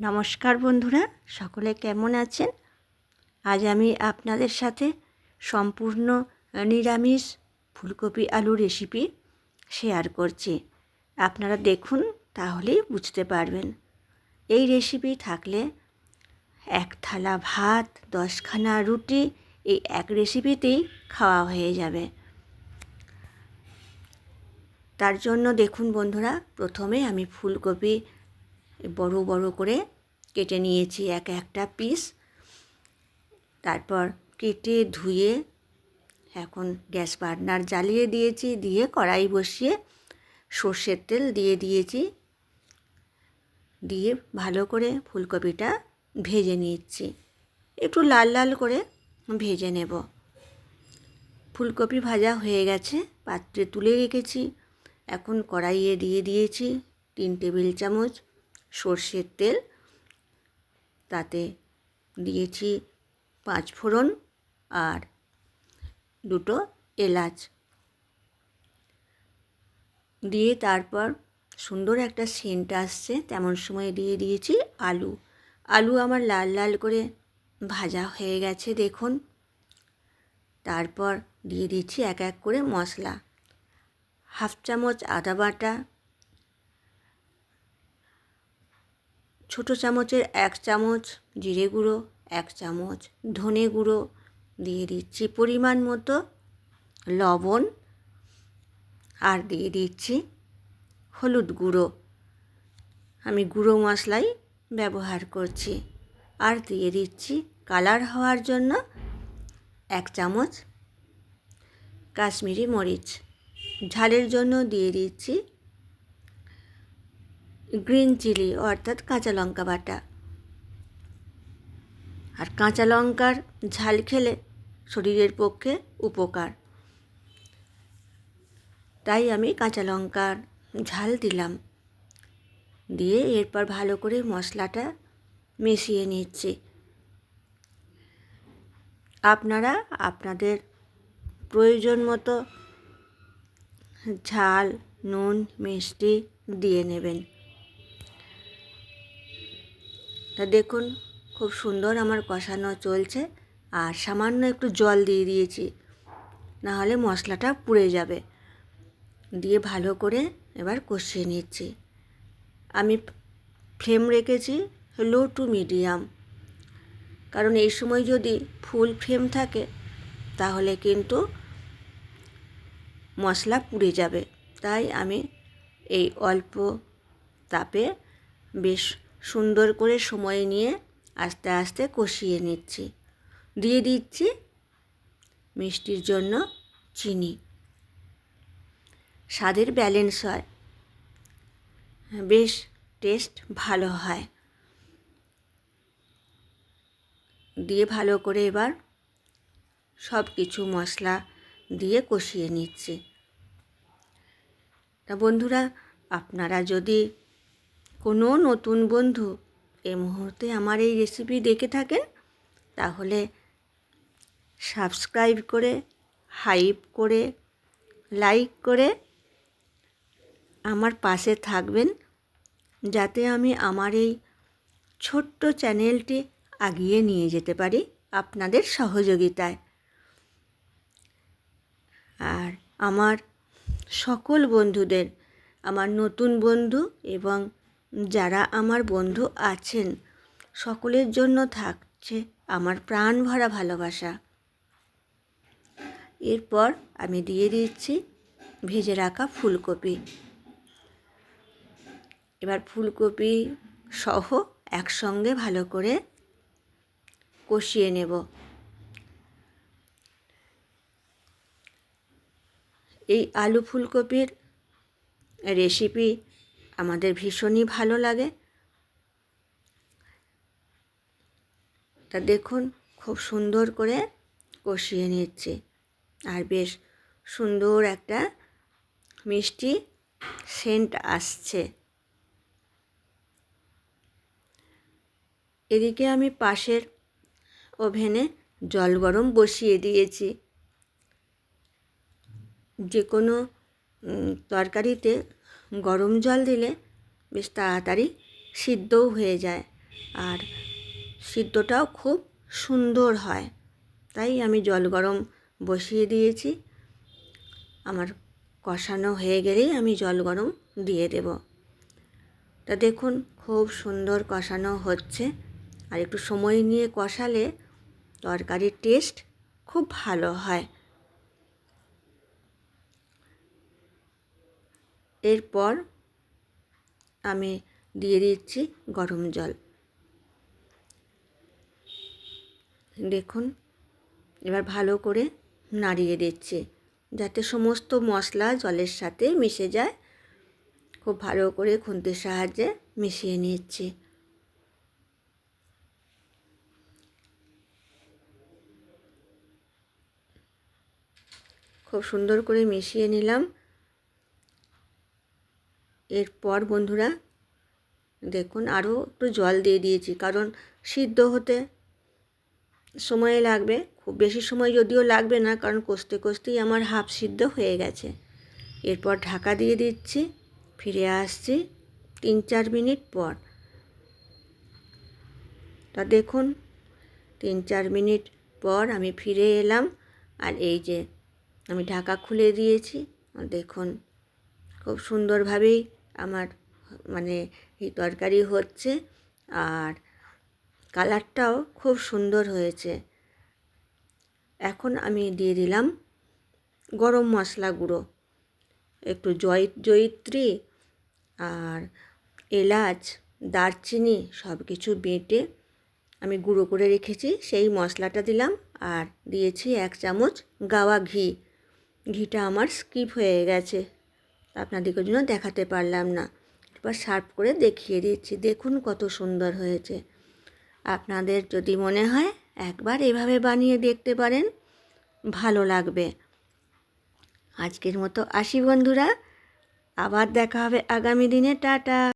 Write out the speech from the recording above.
নমস্কার বন্ধুরা, সকলে কেমন আছেন? আজ আমি আপনাদের সাথে সম্পূর্ণ নিরামিষ ফুলকপি আলু রেসিপি শেয়ার করছি। আপনারা দেখুন, তাহলেই বুঝতে পারবেন। এই রেসিপি থাকলে এক থালা ভাত, দশখানা রুটি, এই এক রেসিপিতেই খাওয়া হয়ে যাবে। তার জন্য দেখুন বন্ধুরা, প্রথমে আমি ফুলকপি বড় বড় করে কেটে নিয়েছি এক একটা পিস তারপর কেটে ধুয়ে এখন গ্যাস বার্নার জ্বালিয়ে দিয়েছি, দিয়ে কড়াই বসিয়ে সর্ষের তেল দিয়ে দিয়েছি। দিয়ে ভালো করে ফুলকপিটা ভেজে নিচ্ছি। একটু লাল লাল করে ভেজে নেব। ফুলকপি ভাজা হয়ে গেছে, পাত্রে তুলে রেখেছি। এখন কড়াইয়ে দিয়ে দিয়েছি তিন টেবিল চামচ সর্ষের তেল, তাতে দিয়েছি পাঁচ ফোড়ন আর দুটো এলাচ। দিয়ে তারপর সুন্দর একটা সেন্ট আসছে, তেমন সময় দিয়ে দিয়েছি আলু। আলু আমার লাল লাল করে ভাজা হয়ে গেছে, দেখুন। তারপর দিয়ে দিচ্ছি এক এক করে মশলা। হাফ চামচ আদা বাটা ছোটো চামচের এক চামচ জিরে গুঁড়ো, এক চামচ ধনে গুঁড়ো, দিয়ে দিচ্ছি পরিমাণ মতো লবণ আর দিয়ে দিচ্ছি হলুদ গুঁড়ো। আমি গুঁড়ো মশলাই ব্যবহার করছি। আর দিয়ে দিচ্ছি কালার হওয়ার জন্য এক চামচ কাশ্মীরি মরিচ। ঝালের জন্য দিয়ে দিচ্ছি গ্রিন চিলি, অর্থাৎ কাঁচা লঙ্কা বাটা। আর কাঁচা লঙ্কার ঝাল খেলে শরীরের পক্ষে উপকার। তাই আমি কাঁচা লঙ্কার ঝাল দিলাম। দিয়ে এরপর ভালো করে মশলাটা মিশিয়ে নিচ্ছি। আপনারা আপনাদের প্রয়োজন মতো ঝাল, নুন, মিষ্টি দিয়ে নেবেন। তা দেখুন, খুব সুন্দর আমার কষানো চলছে আর সামান্য একটু জল দিয়ে দিয়েছি। না হলে মশলাটা পুড়ে যাবে। দিয়ে ভালো করে এবার কষিয়ে নিচ্ছি। আমি ফ্লেম রেখেছি লো টু মিডিয়াম। কারণ এই সময় যদি ফুল ফ্লেম থাকে, তাহলে কিন্তু মশলা পুড়ে যাবে। তাই আমি এই অল্প তাপে বেশ সুন্দর করে সময় নিয়ে আস্তে আস্তে কষিয়ে নিচ্ছি। দিয়ে দিচ্ছি মিষ্টির জন্য চিনি। স্বাদের ব্যালেন্স হয়। বেশ টেস্ট ভালো হয়। দিয়ে ভালো করে এবার সব কিছু মশলা দিয়ে কষিয়ে নিচ্ছি। তা বন্ধুরা, আপনারা যদি কোনো নতুন বন্ধু এই মুহূর্তে আমার এই রেসিপি দেখে থাকেন, তাহলে সাবস্ক্রাইব করে হাইপ করে লাইক করে আমার পাশে থাকবেন, যাতে আমি আমার এই ছোট্ট চ্যানেলটি আগিয়ে নিয়ে যেতে পারি আপনাদের সহযোগিতায়। আর আমার সকল বন্ধুদের, আমার নতুন বন্ধু এবং যারা আমার বন্ধু আছেন, সকলের জন্য থাকছে আমার প্রাণ ভরা ভালোবাসা। এরপর আমি দিয়ে দিচ্ছি ভেজে রাখা ফুলকপি। এবার ফুলকপি সহ একসঙ্গে ভালো করে কষিয়ে নেব। এই আলু ফুলকপির রেসিপি আমাদের ভীষণই ভালো লাগে। তা দেখুন, খুব সুন্দর করে কষিয়ে নিচ্ছে। আর বেশ সুন্দর একটা মিষ্টি সেন্ট আসছে। এদিকে আমি পাশের ওভেনে জল গরম বসিয়ে দিয়েছি। যে কোনো তরকারিতে গরম জল দিলে বেশ তাড়াতাড়ি সিদ্ধও হয়ে যায়। আর সিদ্ধটাও খুব সুন্দর হয়। তাই আমি জল গরম বসিয়ে দিয়েছি। আমার কষানো হয়ে গেলেই আমি জল গরম দিয়ে দেব। তা দেখুন, খুব সুন্দর কষানো হচ্ছে। আর একটু সময় নিয়ে কষালে তরকারির টেস্ট খুব ভালো হয়। এরপর আমি দিয়ে দিচ্ছি গরম জল। দেখুন, এবার ভালো করে নাড়িয়ে দিচ্ছি যাতে সমস্ত মশলা জলের সাথে মিশে যায়। খুব ভালো করে খুন্তির সাহায্যে মিশিয়ে নিচ্ছি। খুব সুন্দর করে মিশিয়ে নিলাম। এরপর বন্ধুরা দেখুন আরও একটু জল দিয়ে দিয়েছি, কারণ সিদ্ধ হতে সময় লাগবে। খুব বেশি সময় যদিও লাগবে না, কারণ কষতে কষতেই আমার হাফ সিদ্ধ হয়ে গেছে। এরপর ঢাকা দিয়ে দিচ্ছি, ফিরে আসছি তিন চার মিনিট পর। তা দেখুন, তিন চার মিনিট পর আমি ফিরে এলাম, আর এই যে আমি ঢাকা খুলে দিয়েছি। দেখুন, খুব সুন্দরভাবেই আমার মানে এই তরকারি হচ্ছে আর কালারটাও খুব সুন্দর হয়েছে। এখন আমি দিয়ে দিলাম গরম মশলা গুঁড়ো, একটু জয়, জয়িত্রী আর এলাচ, দারচিনি সব কিছু বেটে আমি গুঁড়ো করে রেখেছি, সেই মশলাটা দিলাম আর দিয়েছি এক চামচ গাওয়া ঘি। ঘিটা আমার স্কিপ হয়ে গেছে। আপনাদেরকে জন্য দেখাতে পারলাম না। এবার সার্ভ করে দেখিয়ে দিচ্ছি। দেখুন কত সুন্দর হয়েছে। আপনাদের যদি মনে হয় একবার এভাবে বানিয়ে দেখতে পারেন, ভালো লাগবে। আজকের মতো আসি বন্ধুরা। আবার দেখা হবে আগামী দিনে। টাটা।